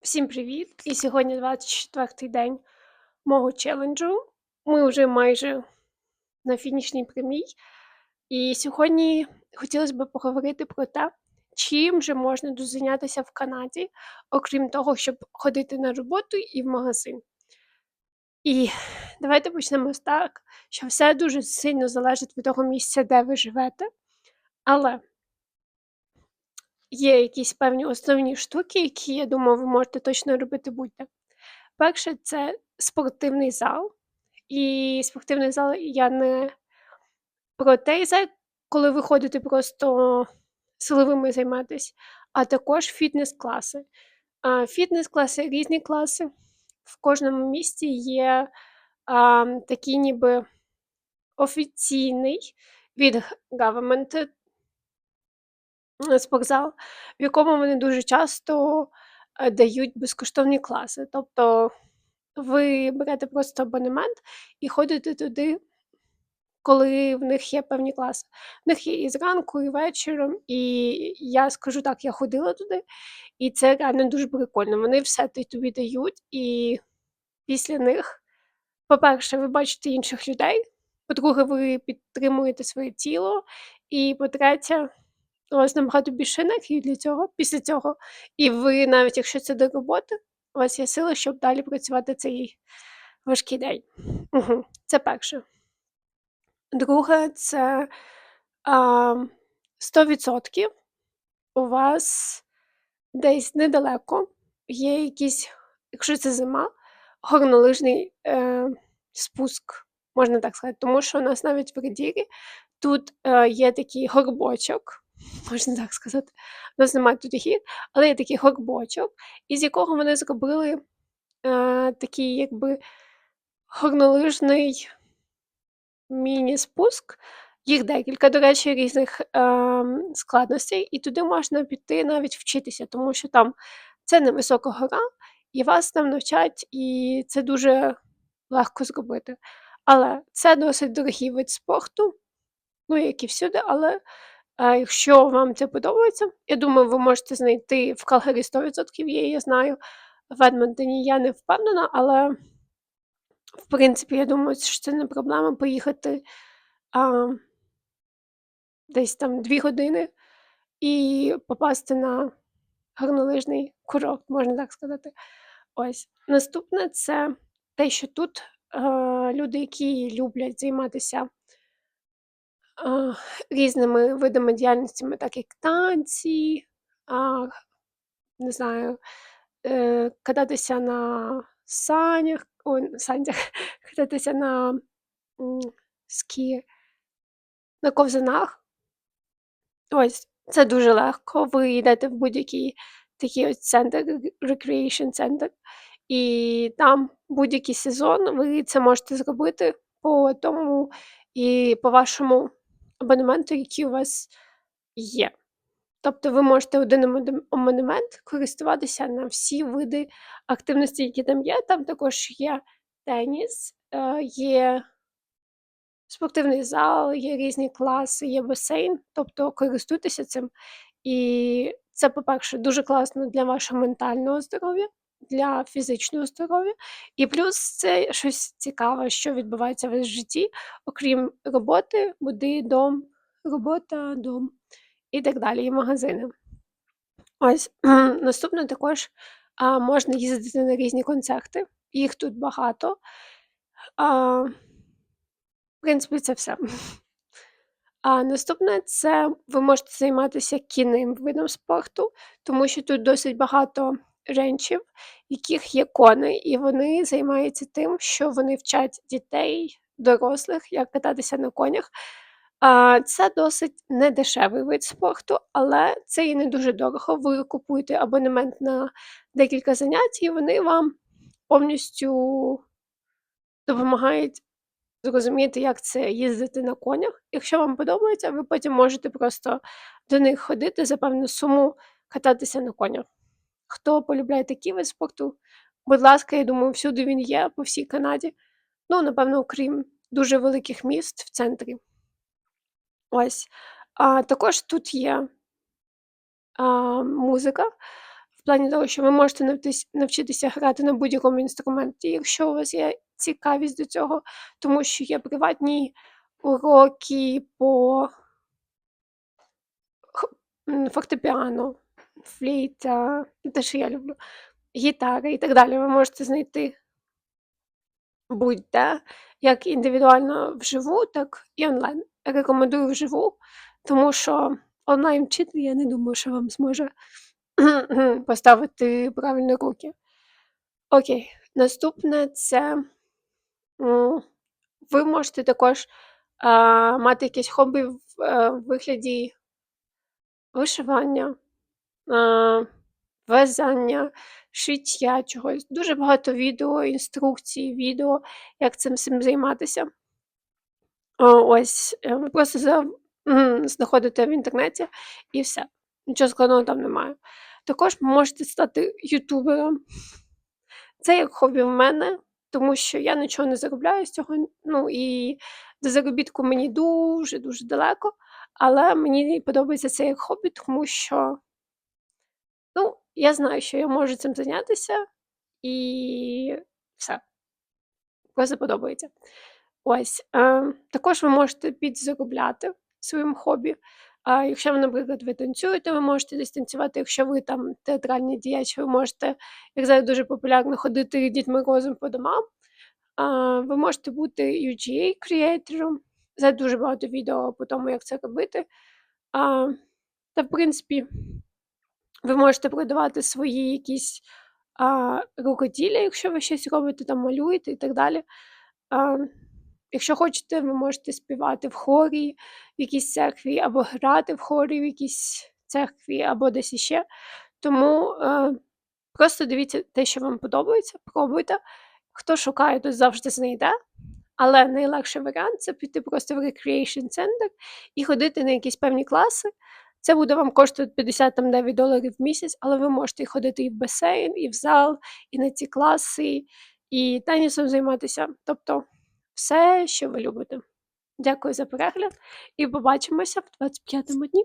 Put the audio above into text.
Всім привіт! І сьогодні 24-й день мого челенджу. Ми вже майже на фінішній прямій. І сьогодні хотілося б поговорити про те, чим же можна тут зайнятися в Канаді, окрім того, щоб ходити на роботу і в магазин. І давайте почнемо з так, що все дуже сильно залежить від того місця, де ви живете. Але є якісь певні основні штуки, які, я думаю, ви можете точно робити будь-де. Перше, це спортивний зал. І спортивний зал я не про зал, коли ви ходите просто силовими займатись, а також фітнес-класи. Фітнес-класи, різні класи. В кожному місті є а, такий ніби офіційний від government спортзал, в якому вони дуже часто е, дають безкоштовні класи. Тобто ви берете просто абонемент і ходите туди, коли в них є певні класи. В них є і зранку, і вечором. І я скажу так, я ходила туди, і це реально дуже прикольно. Вони все тобі дають, і після них, по-перше, ви бачите інших людей. По-друге, ви підтримуєте своє тіло. І по-третє, у вас набагато більше енергії для цього, після цього. І ви, навіть якщо це до роботи, у вас є сила, щоб далі працювати цей важкий день. Угу. Це перше. Друге, це а, 100% у вас десь недалеко є якийсь, якщо це зима, горнолижний е, спуск, можна так сказати, тому що у нас навіть в Редірі тут е, є такий горбочок, можна так сказати, у нас немає тут гір, але є такий горбочок, із якого вони зробили е, такий якби горнолижний міні-спуск. Їх декілька, до речі, різних е, складностей, і туди можна піти навіть вчитися, тому що там це невисока гора, і вас там навчать, і це дуже легко зробити. Але це досить дорогий вид спорту, ну як і всюди, але якщо вам це подобається, я думаю, ви можете знайти в Калгарі 100% є, я знаю. В Едмонтоні я не впевнена, але в принципі, я думаю, що це не проблема поїхати а, десь там 2 години і попасти на горнолижний курорт, можна так сказати. Ось. Наступне це те, що тут е, люди, які люблять займатися різними видами діяльностями, так як танці, не знаю, е, кататися на санях, ой, на кататися на скі, на ковзанах. Ось, це дуже легко. Ви йдете в будь-який такий ось центр, recreation центр, і там будь-який сезон ви це можете зробити по тому і по вашому абонементу, який у вас є. Тобто ви можете один абоне- абонемент користуватися на всі види активності, які там є. Там також є теніс, е, є спортивний зал, є різні класи, є басейн, тобто користуйтеся цим. І це, по-перше, дуже класно для вашого ментального здоров'я, для фізичного здоров'я. І плюс це щось цікаве, що відбувається в житті, окрім роботи, буди, дом, робота, дом і так далі, і магазини. Ось наступне також а, можна їздити на різні концерти, їх тут багато. А, в принципі, це все. А наступне це ви можете займатися кінним видом спорту, тому що тут досить багато ренчів, яких є кони, і вони займаються тим, що вони вчать дітей, дорослих, як кататися на конях. Це досить недешевий вид спорту, але це і не дуже дорого. Ви купуєте абонемент на декілька занять, і вони вам повністю допомагають зрозуміти, як це їздити на конях. Якщо вам подобається, ви потім можете просто до них ходити за певну суму кататися на конях. Хто полюбляє такий вид спорту, будь ласка, я думаю, всюди він є по всій Канаді. Ну, напевно, окрім дуже великих міст в центрі. Ось. А також тут є а, музика в плані того, що ви можете навчитися грати на будь-якому інструменті, якщо у вас є цікавість до цього, тому що є приватні уроки по фортепіано, флейта, те, що я люблю, гітара і так далі. Ви можете знайти будь-де, як індивідуально вживу, так і онлайн. Рекомендую вживу, тому що онлайн-вчитель, я не думаю, що вам зможе поставити правильно руки. Окей, наступне це, ви можете також, а, мати якесь хобі в, е, вигляді вишивання, в'язання, шиття чогось. Дуже багато відео, інструкцій, відео, як цим всім займатися. Ось, е, ви просто знаходите в інтернеті і все. Нічого складного там немає. Також можете стати ютубером. Це як хобі в мене, тому що я нічого не заробляю з цього, ну, і до заробітку мені дуже-дуже далеко, але мені подобається це як хобі, тому що ну, я знаю, що я можу цим зайнятися, і все. Просто подобається. Ось, е, також ви можете підзаробляти своїм хобі. А, якщо ви, наприклад, ви танцюєте, ви можете десь танцювати. Якщо ви там театральний діяч, ви можете, як зараз дуже популярно, ходити Дід Морозом по домам. А, ви можете бути UGA креатором. Зараз дуже багато відео по тому, як це робити. А, та, в принципі, ви можете продавати свої якісь а, рукоділля, якщо ви щось робите, там малюєте і так далі. А, якщо хочете, ви можете співати в хорі в якійсь церкві, або грати в хорі в якійсь церкві, або десь іще. Тому е, просто дивіться те, що вам подобається, пробуйте. Хто шукає, той завжди знайде. Але найлегший варіант це піти просто в recreation center і ходити на якісь певні класи. Це буде вам коштувати 59 доларів в місяць, але ви можете ходити і в басейн, і в зал, і на ці класи, і тенісом займатися. Тобто все, що ви любите. Дякую за перегляд і побачимося в 25-му дні.